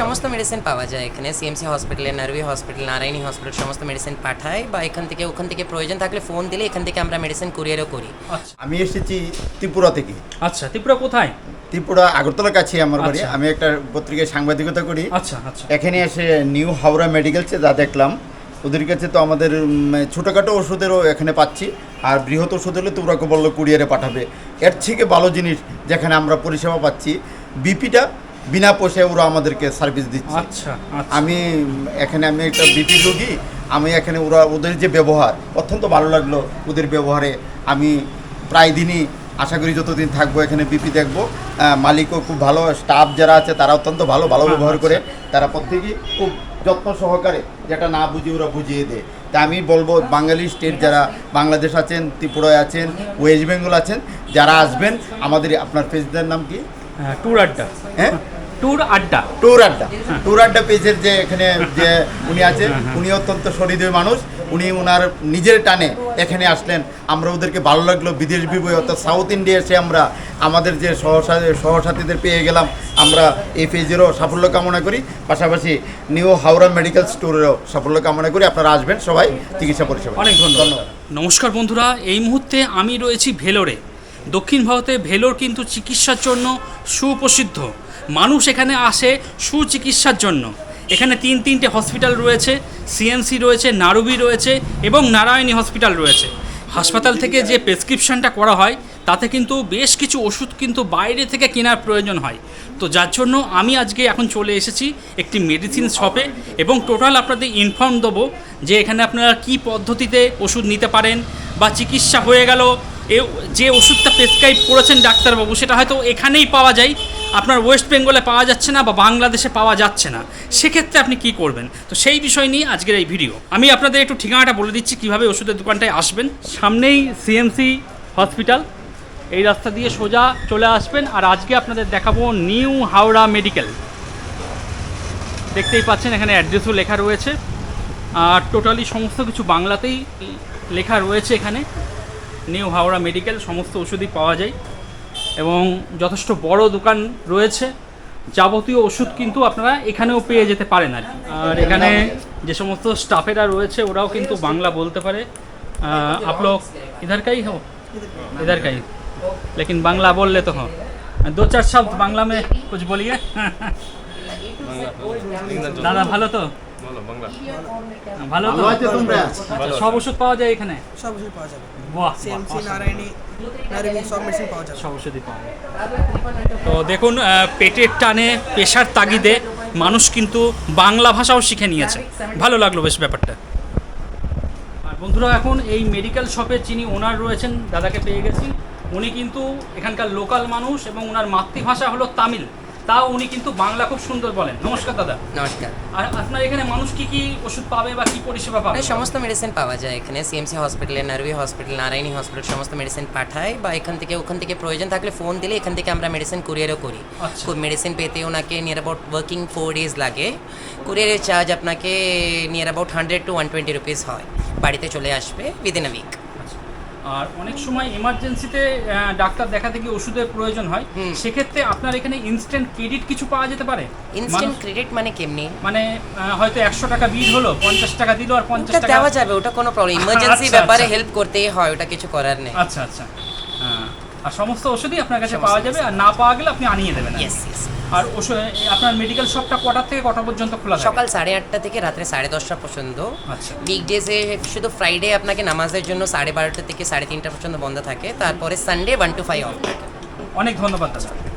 সমস্ত মেডিসিন পাওয়া যায় এখানে। সিএমসি হসপিটালে নার্ভি হসপিটাল নারায়ণী হসপিটাল সমস্ত মেডিসিন পাঠায় বা এখান থেকে ওখান থেকে প্রয়োজন থাকলে ফোন দিলে এখান থেকে আমরা মেডিসিন কুরিয়ারও করি। আচ্ছা। আমি এসেছি ত্রিপুরা থেকে। আচ্ছা ত্রিপুরা কোথায়? ত্রিপুরা আগরতলার কাছে আমার বাড়ি। আচ্ছা। আমি একটা পত্রিকায় সাংবাদিকতা করি। আচ্ছা আচ্ছা। এখানে এসে নিউ হাওড়া মেডিকেলসে যা দেখলাম ওদের কাছে তো আমাদের ছোটোখাটো ওষুধেরও এখানে পাচ্ছি। আর বৃহৎ ওষুধ হলে তো ওরাকে বলল কুরিয়ারে পাঠাবে। এর থেকে ভালো জিনিস যেখানে আমরা পরিষেবা পাচ্ছি বিপিটা বিনা পয়সায় ওরা আমাদেরকে সার্ভিস দিচ্ছে। আচ্ছা আচ্ছা। আমি এখানে আমি একটা বিপি রোগী আমি এখানে ওরা ওদের যে ব্যবহার অত্যন্ত ভালো লাগল ওদের ব্যবহারে। আমি প্রায় দিনই আশা করি যতদিন থাকব এখানে বিপি দেখব। মালিকও খুব ভালো স্টাফ যারা আছে তারা অত্যন্ত ভালো ভালো হ্যাঁ, ব্যবহার করে। তারা প্রত্যেকেই খুব যত্ন সহকারে যেটা না বুঝি ওরা বুঝিয়ে দেয়। তা আমি বলব বাঙালি স্টেট যারা বাংলাদেশ আছেন ত্রিপুরায় আছেন ওয়েস্ট বেঙ্গল আছেন যারা আসবেন আমাদের আপনার ফেসদের নাম কি? হ্যাঁ, ট্যুর আড্ডা। হ্যাঁ? ট্যুর আড্ডা। ট্যুর আড্ডা। ট্যুর আড্ডা পেজের যে এখানে যে উনি আছে উনি অত্যন্ত সহৃদয় মানুষ। উনি ওনার নিজের টানে এখানে আসলেন। আমরা ওদেরকে ভালো লাগল বিদেশ বিবয় অর্থাৎ সাউথ ইন্ডিয়া এসে আমরা আমাদের যে সহসাথী সহসাথীদের পেয়ে গেলাম আমরা এই পেজেরও সাফল্য কামনা করি। পাশাপাশি নিউ হাওড়া মেডিকেল স্টোরেরও সাফল্য কামনা করি। আপনারা আসবেন সবাই চিকিৎসা পরিষেবা। অনেক ধন্যবাদ। নমস্কার বন্ধুরা এই মুহূর্তে আমি রয়েছি ভেলোরে। দক্ষিণ ভারতে ভেলোর কিন্তু চিকিৎসার জন্য সুপ্রসিদ্ধ। মানুষ এখানে আসে সুচিকিৎসার জন্য। এখানে তিন তিনটে হসপিটাল রয়েছে সিএমসি রয়েছে, নারুবি রয়েছে এবং নারায়ণী হসপিটাল রয়েছে। হাসপাতাল থেকে যে প্রেসক্রিপশনটা করা হয়, তাতে কিন্তু বেশ কিছু ওষুধ কিন্তু বাইরে থেকে কেনার প্রয়োজন হয়। তো যার জন্য আমি আজকে এখন চলে এসেছি একটি মেডিসিন শপে এবং টোটাল আপনাদের ইনফর্ম দেবো যে এখানে আপনারা কি পদ্ধতিতে ওষুধ নিতে পারেন বা চিকিৎসা হয়ে গেল এ যে ওষুধটা প্রেসক্রাইব করেছেন ডাক্তারবাবু, সেটা হয়তো এখানেই পাওয়া যায়। আপনার ওয়েস্ট বেঙ্গলে পাওয়া যাচ্ছে না বা বাংলাদেশে পাওয়া যাচ্ছে না। সেক্ষেত্রে আপনি কি করবেন? তো সেই বিষয় নিয়ে আজকের এই ভিডিও আমি আপনাদের একটু ঠিকানাটা বলে দিচ্ছি, কীভাবে ওষুধের দোকানটায় আসবেন। সামনেই সিএমসি হসপিটাল এই রাস্তা দিয়ে সোজা চলে আসবেন আর আজকে আপনাদের দেখাবো নিউ হাওড়া মেডিকেল দেখতেই পাচ্ছেন, এখানে অ্যাড্রেসও লেখা রয়েছে। আর টোটালি সমস্ত কিছু বাংলাতেই লেখা রয়েছে এখানে। নিউ হাওড়া মেডিকেল সমস্ত ওষুধই পাওয়া যায় এবং যথেষ্ট বড় দোকান রয়েছে যাবতীয় ওষুধ কিন্তু আপনারা এখানেও পেয়ে যেতে পারেন আর কি। আর এখানে যে সমস্ত স্টাফেরা রয়েছে ওরাও কিন্তু বাংলা বলতে পারে আপ लोग इधर का ही हो इधर का ही लेकिन बांग्ला बोल ले तो हो दो चार शब्द बांग्ला में कुछ बोलिए দাদা ভালো তো ভালো তো? আছে তোমরা? আচ্ছা, সব ওষুধ পাওয়া যায় এখানে? সব ওষুধ পাওয়া যাবে। বাহ সিএমসি নারায়ণী নারায়ণী সব মেডিসিন পাওয়া যাবে। সব ওষুধই পাওয়া যায়। তো দেখুন পেটের টানে পেশার তাগিদে মানুষ কিন্তু বাংলা ভাষাও শিখে নিয়েছে। ভালো লাগল বেশ ব্যাপারটা। আর বন্ধুরা এখন এই মেডিকেল শপে যিনি ওনার রয়েছেন দাদাকে পেয়ে গেছি। উনি কিন্তু এখানকার লোকাল মানুষ এবং ওনার মাতৃভাষা হলো তামিল। তাও উনি কিন্তু বাংলা খুব সুন্দর বলেন। নমস্কার দাদা। নমস্কার। আর আপনার এখানে মানুষ কি কি ওষুধ পাবে বা কি পরিষেবা পাবে? মানে সমস্ত মেডিসিন পাওয়া যায় এখানে। সিএমসি হসপিটালে নার্ভি হসপিটাল নারায়ণী হসপিটাল সমস্ত মেডিসিন পাঠায় বা এখান থেকে ওখান থেকে প্রয়োজন থাকলে ফোন দিলে এখান থেকে আমরা মেডিসিন কুরিয়ারও করি। আচ্ছা। খুব মেডিসিন পেতে ওনাকে near about working four days লাগে। কুরিয়ারের চার্জ আপনাকে near about hundred to one twenty rupees হয়। বাড়িতে চলে আসবে উইদিন আ উইক আর অনেক সময় এমার্জেন্সিতে ডাক্তার দেখাতে গিয়ে ওষুধের প্রয়োজন হয় সেক্ষেত্রে আপনার এখানে ইনস্ট্যান্ট ক্রেডিট কিছু পাওয়া যেতে পারে? ইনস্ট্যান্ট ক্রেডিট মানে কেমনি? মানে হয়তো একশো টাকা বিল হলো পঞ্চাশ টাকা দিল আর পঞ্চাশ টাকা দেওয়া যাবে ওটা কোনো প্রবলেম ইমার্জেন্সি আচ্ছা, ব্যাপারে আচ্ছা। হেল্প করতেই হয় ওটা কিছু করার নেই। আচ্ছা আচ্ছা। আর সমস্ত ওষুধই আপনার কাছে পাওয়া যাবে আর না পাওয়া গেলে আপনি আনিয়ে দেবেন। ইয়েস ইয়েস আর আপনার মেডিকেল শপটা কটা থেকে কটা পর্যন্ত খোলা থাকে? সকাল সাড়ে আটটা থেকে রাত্রে সাড়ে দশটা পর্যন্ত। আচ্ছা। উইকডেজে শুধু ফ্রাইডে আপনাকে নামাজের জন্য সাড়ে বারোটা থেকে সাড়ে তিনটা পর্যন্ত বন্ধ থাকে। তারপরে Sunday one to five off থাকে। অনেক ধন্যবাদ দাদা।